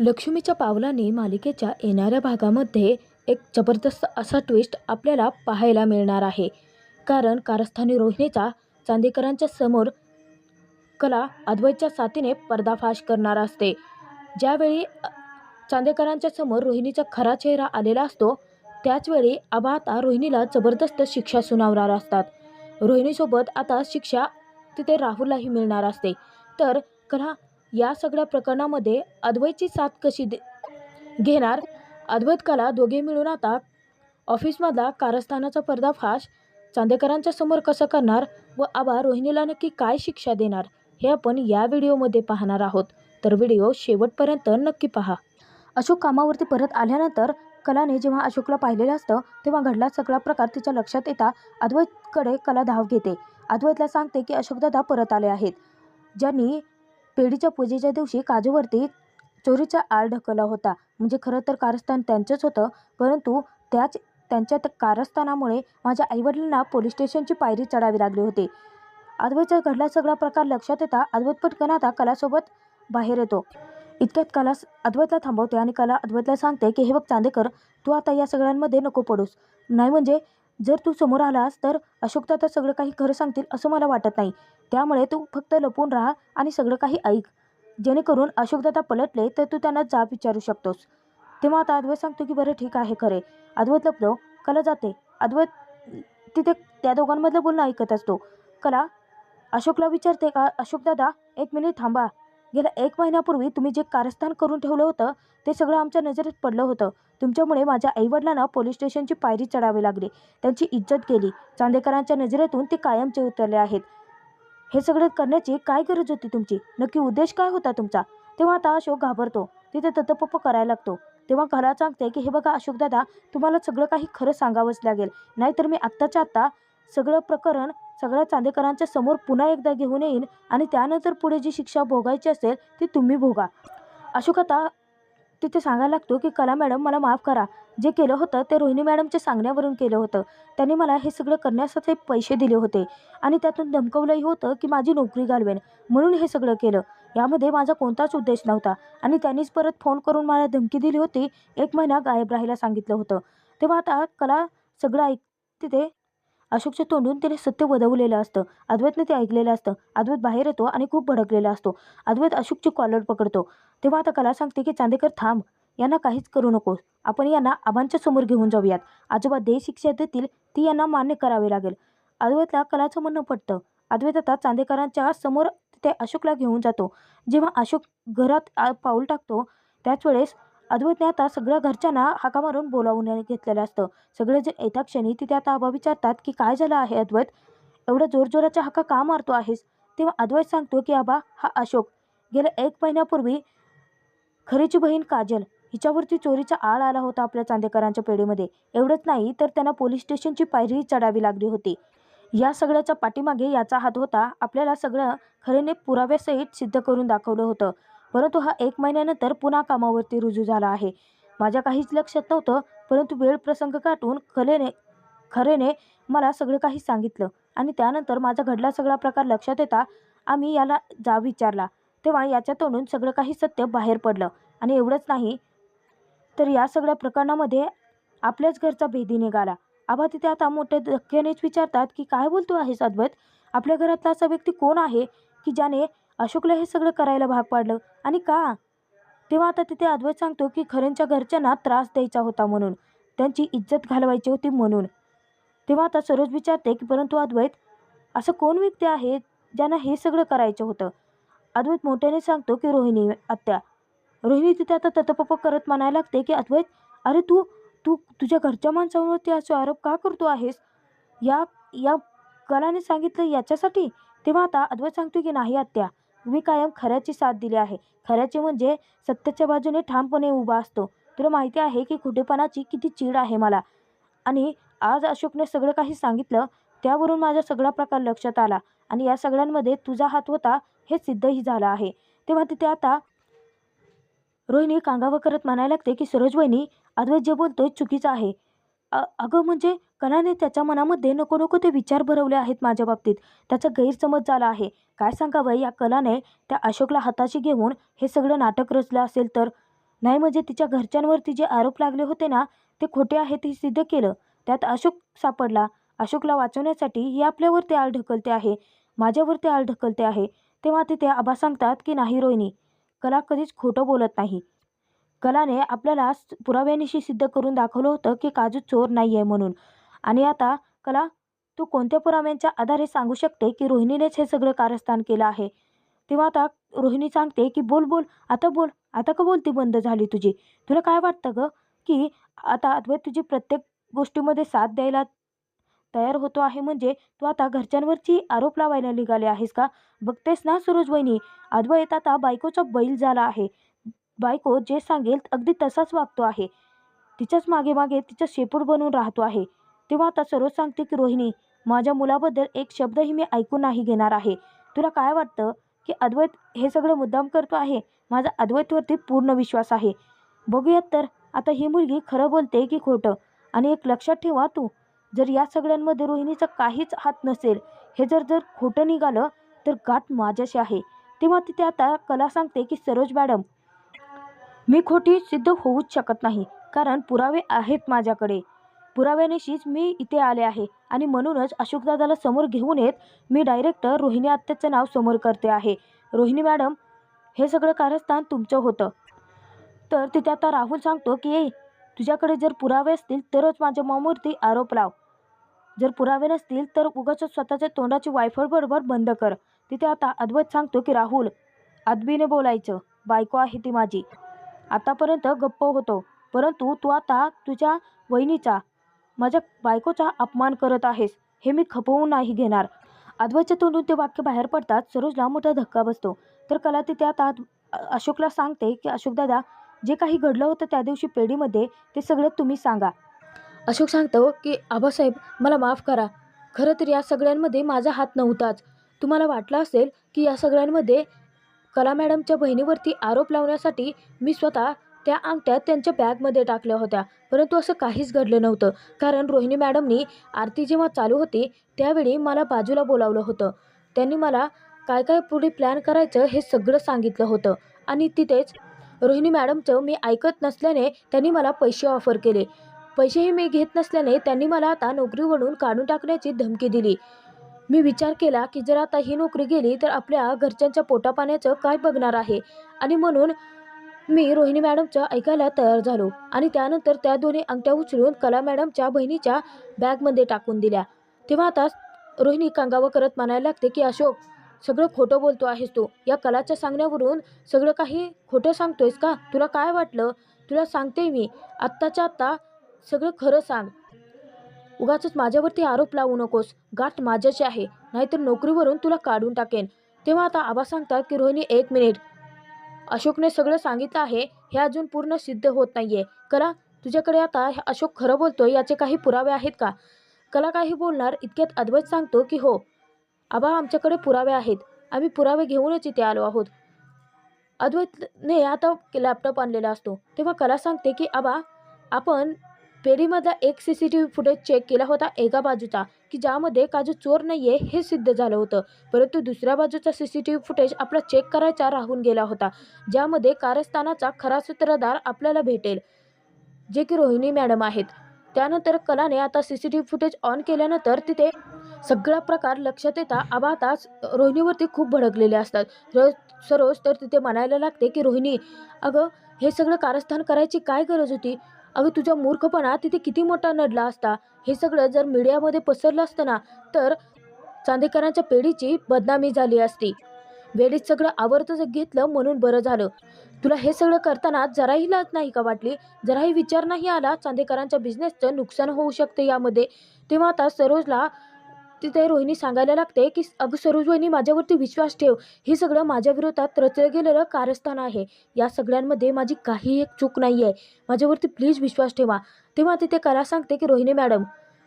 लक्ष्मीच्या पावलाने मालिकेच्या येणाऱ्या भागामध्ये एक जबरदस्त असा ट्विस्ट आपल्याला पाहायला मिळणार आहे. कारण कारस्थानी रोहिणीचा चांदेकरांच्या समोर कला अद्वैतच्या साथीने पर्दाफाश करणार असते. ज्यावेळी चांदेकरांच्या समोर रोहिणीचा खरा चेहरा आलेला असतो त्याचवेळी आबा आता रोहिणीला जबरदस्त शिक्षा सुनावणार असतात. रोहिणीसोबत आता शिक्षा तिथे राहुललाही मिळणार असते. तर कला या सगळ्या प्रकरणामध्ये अद्वैतची साथ कशी दे घेणार? अद्वैत कला दोघे मिळून आता ऑफिसमधला कारस्थानाचा पर्दाफाश चांदेकरांच्या समोर कसं करणार व आबा रोहिणीला नक्की काय शिक्षा देणार हे आपण या व्हिडिओमध्ये पाहणार आहोत. तर व्हिडिओ शेवटपर्यंत नक्की पहा. अशोक कामावरती परत आल्यानंतर कलाने जेव्हा अशोकला पाहिलेलं असतं तेव्हा घडला सगळा प्रकार तिच्या लक्षात येता अद्वैतकडे कला धाव घेते. अद्वैतला सांगते की अशोकदादा परत आले आहेत. ज्यांनी पेढीच्या पूजेच्या दिवशी काजूवरती चोरीचा आळ ढकलला होता. म्हणजे खरं तर कारस्थान त्यांचंच होतं. परंतु त्याच त्यांच्या कारस्थानामुळे माझ्या आईवडिलांना पोलीस स्टेशनची पायरी चढावी लागली होती. अद्वैतचा घडला सगळा प्रकार लक्षात येता अद्वैत पटकन आता कलासोबत बाहेर येतो. इतक्यात कला अद्वैतला थांबवते आणि कला अद्वैतला सांगते की हे बघ चांदेकर तू आता या सगळ्यांमध्ये नको पडूस. नाही म्हणजे जर तू समोर आलास तर अशोक दादा सगळं काही खरं सांगतील असं मला वाटत नाही. त्यामुळे तू फक्त लपून राहा आणि सगळं काही ऐक. जेणेकरून अशोकदादा पलटले तर तू त्यांना जाब विचारू शकतोस. तेव्हा आता अद्वैत सांगतो की बरं ठीक आहे खरे अद्वैत लपलो कला जाते. अद्वैत तिथे त्या दोघांमधलं बोलणं ऐकत असतो. कला अशोकला विचारते का? अशोकदादा एक मिनिट थांबा. गेल्या एक महिन्यापूर्वी तुम्ही जे कारस्थान करून ठेवलं होतं ते सगळं आमच्या नजरेत पडलं होतं. तुमच्यामुळे माझ्या आईवडिलांना पोलीस स्टेशनची पायरी चढावी लागली. त्यांची इज्जत गेली. चांदेकरांच्या नजरेतून ते कायमचे उतरले आहेत. हे सगळं करण्याची काय गरज होती तुमची? नक्की उद्देश काय होता तुमचा? तेव्हा आता अशोक घाबरतो. तिथे ततपप करायला लागतो. तेव्हा घरात सांगते की हे बघा अशोकदादा तुम्हाला सगळं काही खरं सांगावंच लागेल. नाहीतर मी आत्ताच्या आत्ता सगळं प्रकरण सगळ्या चांदेकरांच्या समोर पुन्हा एकदा घेऊन येईन आणि त्यानंतर पुढे जी शिक्षा भोगायची असेल ती तुम्ही भोगा. अशोक आता तिथे सांगायला लागतो की कला मॅडम मला माफ करा. जे केलं होतं ते रोहिणी मॅडमच्या सांगण्यावरून केलं होतं. त्यांनी मला हे सगळं करण्यासाठी पैसे दिले होते आणि त्यातून धमकवलंही होतं की माझी नोकरी घालवेन. म्हणून हे सगळं केलं. यामध्ये माझा कोणताच उद्देश नव्हता आणि त्यांनीच परत फोन करून मला धमकी दिली होती. एक महिना गायब राहायला सांगितलं होतं. तेव्हा आता कला सगळं ऐक तिथे अशोकच्या तोंडून तिने सत्य वदवलेलं असतं. अद्वैतने ते ऐकलेलं असतं. अद्वैत बाहेर येतो आणि खूप भडकलेला असतो. अद्वैत अशोकची कॉलर पकडतो. तेव्हा आता कला सांगते की चांदेकर थांब. यांना काहीच करू नकोस. आपण यांना आबांच्या समोर घेऊन जाऊयात. आजोबा दे शिक्षा देतील ती यांना मान्य करावी लागेल. अद्वैतला कलाचं म्हणणं पटतं. अद्वैत आता चांदेकरांच्या समोर ते अशोकला घेऊन जातो. जेव्हा अशोक घरात पाऊल टाकतो त्याच वेळेस अद्वैतने आता सगळ्या घरच्यांना हाका मारून बोलावून घेतलेलं असतं. सगळे जे येत्या क्षणी तिथे आता आबा विचारतात की काय झालं आहे अद्वैत? एवढं जोरजोराच्या हाका का मारतो आहेस? तेव्हा अद्वैत सांगतो की आबा हा अशोक. गेल्या एक महिन्यापूर्वी खरीची बहीण काजल हिच्यावरती चोरीचा आळ आला होता आपल्या चांदेकरांच्या पेढीमध्ये. एवढंच नाही तर त्यांना पोलीस स्टेशनची पायरी चढावी लागली होती. या सगळ्याच्या पाठीमागे याचा हात होता आपल्याला सगळं खरेने पुराव्यासहित सिद्ध करून दाखवलं होतं. परंतु हा एक महिन्यानंतर पुन्हा कामावरती रुजू झाला आहे. माझ्या काहीच लक्षात नव्हतं परंतु वेळ प्रसंग काटून खलेने खरेने मला सगळं काही सांगितलं आणि त्यानंतर माझा घडला सगळा प्रकार लक्षात येता आम्ही याला जा विचारला. तेव्हा याच्या तोंडून सगळं काही सत्य बाहेर पडलं आणि एवढंच नाही तर या सगळ्या प्रकरणामध्ये आपल्याच घरचा भेदी निघाला. आबा तिथे आता मोठ्या धक्क्यानेच विचारतात की काय बोलतो आहेस अद्वैत? आपल्या घरातला असा व्यक्ती कोण आहे की ज्याने अशोकला हे सगळं करायला भाग पाडलं. आणि का? तेव्हा आता तिथे अद्वैत सांगतो की खऱ्यांच्या घरच्यांना त्रास द्यायचा होता म्हणून. त्यांची इज्जत घालवायची होती म्हणून. तेव्हा आता सरोज विचारते की परंतु अद्वैत असं कोण व्यक्ती आहे ज्यांना हे सगळं करायचं होतं? अद्वैत मोठ्याने सांगतो की रोहिणी आत्या. रोहिणी तिथे आता ततपप करत म्हणायला लागते की अद्वैत अरे तू तू तुझ्या घरच्या माणसांवरती असे आरोप का करतो आहेस? या या कलाने सांगितलं याच्यासाठी? तेव्हा आता अद्वैत सांगतो की नाही आत्या. मी कायम खऱ्याची साथ दिली आहे. खऱ्याची म्हणजे सत्याच्या बाजूने ठामपणे उभा असतो. तुला माहिती आहे की खोटेपणाची किती चीड आहे मला. आणि आज अशोकने सगळं काही सांगितलं त्यावरून माझा सगळा प्रकार लक्षात आला. आणि या सगळ्यांमध्ये तुझा हात होता हे सिद्धही झालं आहे. तेव्हा तिथे आता रोहिणी कांगावं करत म्हणायला लागते की सरोज वहिनी अद्वैत जे बोलतोय चुकीचं आहे. अगं म्हणजे कलाने त्याच्या मनामध्ये नको नको ते विचार भरवले आहेत माझ्या बाबतीत. त्याचा गैरसमज झाला आहे. काय सांगावं या कलाने त्या अशोकला हाताशी घेऊन हे सगळं नाटक रचलं असेल तर? नाही म्हणजे तिच्या घरच्यांवरती जे आरोप लागले होते ना ते खोटे आहेत हे सिद्ध केलं. त्यात अशोक सापडला. अशोकला वाचवण्यासाठी ही आपल्यावरती आळ ढकलते आहे. माझ्यावरती आळ ढकलते आहे. तेव्हा तिथे आबा सांगतात की नाही रोहिणी कला कधीच खोटं बोलत नाही. कलाने आपल्याला पुराव्यानिशी सिद्ध करून दाखवलं होतं की काजू चोर नाही आहे म्हणून. आणि आता कला तू कोणत्या पुराव्यांच्या आधारे सांगू शकते की रोहिणीनेच हे सगळं कारस्थान केलं आहे? तेव्हा आता रोहिणी सांगते की बोल बोल आता बोल आता का बोलती बंद झाली तुझी? तुला काय वाटतं गं की आता अद्वैत तुझी प्रत्येक गोष्टीमध्ये साथ द्यायला तयार होतो आहे म्हणजे तू आता घरच्यांवरची आरोप लावायला निघाले आहेस का? बघतेस ना सुरज वहिनी अद्वैत आता बायकोचा बैल झाला आहे. बायको जे सांगेल अगदी तसाच वागतो आहे. तिच्याच मागे मागे तिचं शेपूट बनून राहतो आहे. तेव्हा आता सरोज सांगते की रोहिणी माझ्या मुलाबद्दल एक शब्दही मी ऐकून नाही घेणार आहे. तुला काय वाटतं की अद्वैत हे सगळं मुद्दाम करतो आहे? माझा अद्वैतवरती पूर्ण विश्वास आहे. बघूयात तर आता ही मुलगी खरं बोलते की खोटं? आणि एक लक्षात ठेवा तू जर या सगळ्यांमध्ये रोहिणीचा काहीच हात नसेल हे जर जर खोटं निघालं तर गाठ माझ्याशी आहे. तेव्हा तिथे आता कला सांगते की सरोज मॅडम मी खोटी सिद्ध होऊच शकत नाही कारण पुरावे आहेत माझ्याकडे. पुराव्यानिशीच मी इथे आले आहे आणि म्हणूनच अशोकदादाला समोर घेऊन येत मी डायरेक्टर रोहिणी आत्याचं नाव समोर करते आहे. रोहिणी मॅडम हे सगळं कारस्थान तुमचं होतं. तर तिथे आता राहुल सांगतो की ए तुझ्याकडे जर पुरावे असतील तरच माझ्या मामूर्ती आरोप लाव. जर पुरावे नसतील तर उगाच स्वतःच्या तोंडाची वायफळ बरोबर बंद कर. तिथे आता अद्वैत सांगतो की राहुल अदबीने बोलायचं. बायको आहे ती माझी. आतापर्यंत गप्प होतो. परंतु तू आता तुझ्या वहिनीचा माझ्या बायकोचा अपमान करत आहेस हे मी खपवून नाही घेणार. अद्वैतच्या तोंडून ते वाक्य बाहेर पडतात सरोजला मोठा धक्का बसतो. तर कला ती त्या तात अशोकला सांगते की अशोकदादा जे काही घडलं होतं त्या दिवशी पेढीमध्ये ते सगळं तुम्ही सांगा. अशोक सांगतो की आबासाहेब मला माफ करा. खरं तर या सगळ्यांमध्ये माझा हात नव्हताच. तुम्हाला वाटलं असेल की या सगळ्यांमध्ये कला मॅडमच्या बहिणीवरती आरोप लावण्यासाठी मी स्वतः त्या अंगठ्या त्यांच्या बॅगमध्ये टाकल्या होत्या. परंतु असं काहीच घडलं नव्हतं. कारण रोहिणी मॅडमनी आरती जेव्हा चालू होती त्यावेळी मला बाजूला बोलावलं होतं. त्यांनी मला काय काय पुढे प्लॅन करायचं हे सगळं सांगितलं होतं. आणि तिथेच रोहिणी मॅडमचं मी ऐकत नसल्याने त्यांनी मला पैसे ऑफर केले. पैसेही मी घेत नसल्याने त्यांनी मला आता नोकरीवरून काढून टाकण्याची धमकी दिली. मी विचार केला की जर आता ही नोकरी गेली तर आपल्या घरच्यांच्या पोटापाण्याचं काय बघणार आहे? आणि म्हणून मी रोहिणी मॅडमचं ऐकायला तयार झालो आणि त्यानंतर त्या दोन्ही अंगठ्या उचलून कला मॅडमच्या बहिणीच्या बॅगमध्ये टाकून दिल्या. तेव्हा आता रोहिणी कांगावं करत म्हणायला लागते की अशोक सगळं खोटं बोलतो आहेस तू. या कलाच्या सांगण्यावरून सगळं काही खोटं सांगतोयस का? तुला काय वाटलं? तुला सांगते मी. आत्ताच्या आत्ता सगळं खरं सांग. उगाच माझ्यावरती आरोप लावू नकोस. गाठ माझ्याची आहे. नाहीतर नोकरीवरून तुला काढून टाकेन. तेव्हा आता आबा सांगतात की रोहिणी एक मिनिट. अशोकने सगळं सांगितलं आहे हे अजून पूर्ण सिद्ध होत नाही आहे कला तुझ्याकडे आता हे अशोक खरं बोलतोय याचे काही पुरावे आहेत का? कला काही बोलणार इतक्यात अद्वैत सांगतो की हो. आबा आमच्याकडे पुरावे आहेत. आम्ही पुरावे घेऊनच इथे आलो आहोत. अद्वैतने आता लॅपटॉप आणलेला असतो. तेव्हा कला सांगते की आबा आपण पेढीमधला एक C C T V footage check केला होता एका बाजूचा की ज्यामध्ये काजू चोर नाही आहे हे सिद्ध झालं होतं. परंतु दुसऱ्या बाजूचा C C T V footage आपला चेक करायचा राहून गेला होता ज्यामध्ये कारस्थानाचा खरा सूत्रधार आपल्याला भेटेल जे की रोहिणी मॅडम आहेत. त्यानंतर कलाने आता C C T V footage on केल्यानंतर तिथे सगळा प्रकार लक्षात येता आबा आता रोहिणीवरती खूप भडकलेले असतात. र सरोज तर तिथे म्हणायला लागते की रोहिणी अगं हे सगळं कारस्थान करायची काय गरज होती? अगं तुझ्या मूर्खपणा तिथे किती मोठा नडला असता? हे सगळं जर मीडियामध्ये पसरलं असतं ना तर चांदेकरांच्या पेढीची बदनामी झाली असती. वेळीच सगळं आवर्तच घेतलं म्हणून बरं झालं. तुला हे सगळं करताना जराही लाज नाही का वाटली? जराही विचार नाही आला चांदेकरांच्या बिझनेसचं नुकसान होऊ शकते यामध्ये? तेव्हा आता सरोजला तिथे रोहिणी सांगायला लागते की अगं सरोज वहिनी माझ्यावरती विश्वास ठेव. हे सगळं माझ्या विरोधात रचलं गेलेलं कारस्थान आहे. या सगळ्यांमध्ये माझी काही एक चूक नाही आहे. माझ्यावरती प्लीज विश्वास ठेवा. तेव्हा तिथे कला सांगते की रोहिणी मॅडम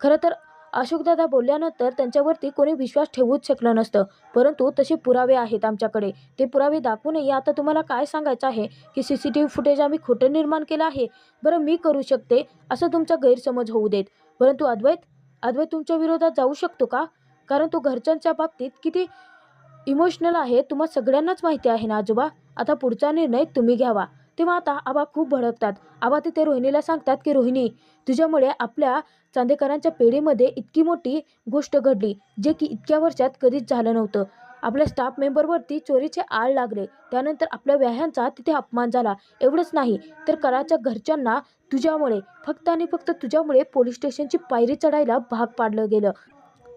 खरं तर अशोकदादा बोलल्यानंतर त्यांच्यावरती कोणी विश्वास ठेवूच शकलं नसतं. परंतु तसे पुरावे आहेत आमच्याकडे. ते पुरावे दाखवूनही आता तुम्हाला काय सांगायचं आहे की C C T V footage आम्ही खोटं निर्माण केलं आहे? बरं मी करू शकते. असं तुमचा गैरसमज होऊ देत. परंतु अद्वैत अद्वैत तुमच्या विरोधात जाऊ शकतो का? कारण तो घरच्यांच्या बाबतीत किती इमोशनल आहे तुम्हा सगळ्यांनाच माहिती आहे ना आजोबा? आता पुढचा निर्णय तुम्ही घ्यावा. तेव्हा आता आबा खूप भडकतात. आबा तिथे रोहिणीला सांगतात की रोहिणी तुझ्यामुळे आपल्या चांदेकरांच्या पेढीमध्ये इतकी मोठी गोष्ट घडली जे की इतक्या वर्षात कधीच झालं नव्हतं. आपल्या स्टाफ मेंबरवरती चोरीचे आळ लागले. त्यानंतर आपल्या व्याह्यांचा तिथे अपमान झाला. एवढंच नाही तर कलाच्या घरच्यांना तुझ्यामुळे फक्त आणि फक्त तुझ्यामुळे पोलीस स्टेशनची पायरी चढायला भाग पाडलं गेलं.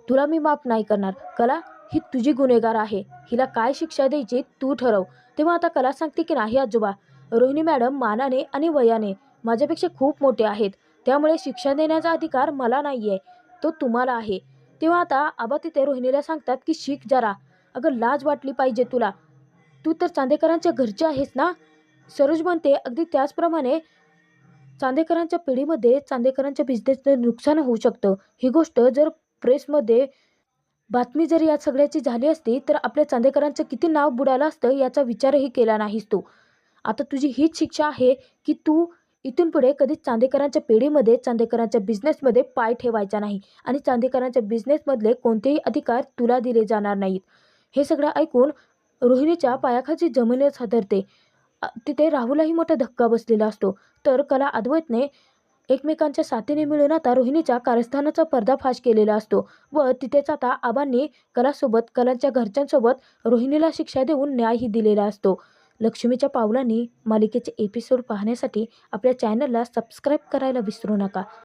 तुला मी माफ नाही करणार. कला ही तुझी गुन्हेगार आहे. हिला काय शिक्षा द्यायची तू ठरव. तेव्हा आता कला सांगते की नाही आजोबा? रोहिणी मॅडम मानाने आणि वयाने माझ्यापेक्षा खूप मोठे आहेत. त्यामुळे शिक्षा देण्याचा अधिकार मला नाही आहे तो तुम्हाला आहे. तेव्हा आता आबा तिथे रोहिणीला सांगतात की शिक जरा. अगं लाज वाटली पाहिजे तुला. तू तर चांदेकरांच्या घरची आहेस ना? सरोज म्हणते अगदी त्याचप्रमाणे चांदेकरांच्या पिढीमध्ये चांदेकरांच्या बिझनेसचं नुकसान होऊ शकतं. ही गोष्ट जर प्रेसमध्ये बातमी जर या सगळ्याची झाली असती तर आपल्या चांदेकरांचं किती नाव बुडालं असतं याचा विचारही केला नाहीस तू. आता तुझी हीच शिक्षा आहे की तू इथून पुढे कधीच चांदेकरांच्या पिढीमध्ये चांदेकरांच्या बिझनेसमध्ये पाय ठेवायचा नाही आणि चांदेकरांच्या बिझनेसमधले कोणतेही अधिकार तुला दिले जाणार नाहीत. हे सगळं ऐकून रोहिणीच्या पायाखाची जमीनच हादरते तिथे राहुलाही मोठा धक्का बसलेला असतो. तर कला अद्वैतने एकमेकांच्या साथीने मिळून आता रोहिणीच्या कारस्थानाचा पर्दाफाश केलेला असतो व तिथेच आता आबांनी कलासोबत कलांच्या घरच्यांसोबत रोहिणीला शिक्षा देऊन न्यायही दिलेला असतो. लक्ष्मीच्या पावलांनी मालिकेचे एपिसोड पाहण्यासाठी आपल्या चॅनलला सबस्क्राईब करायला विसरू नका.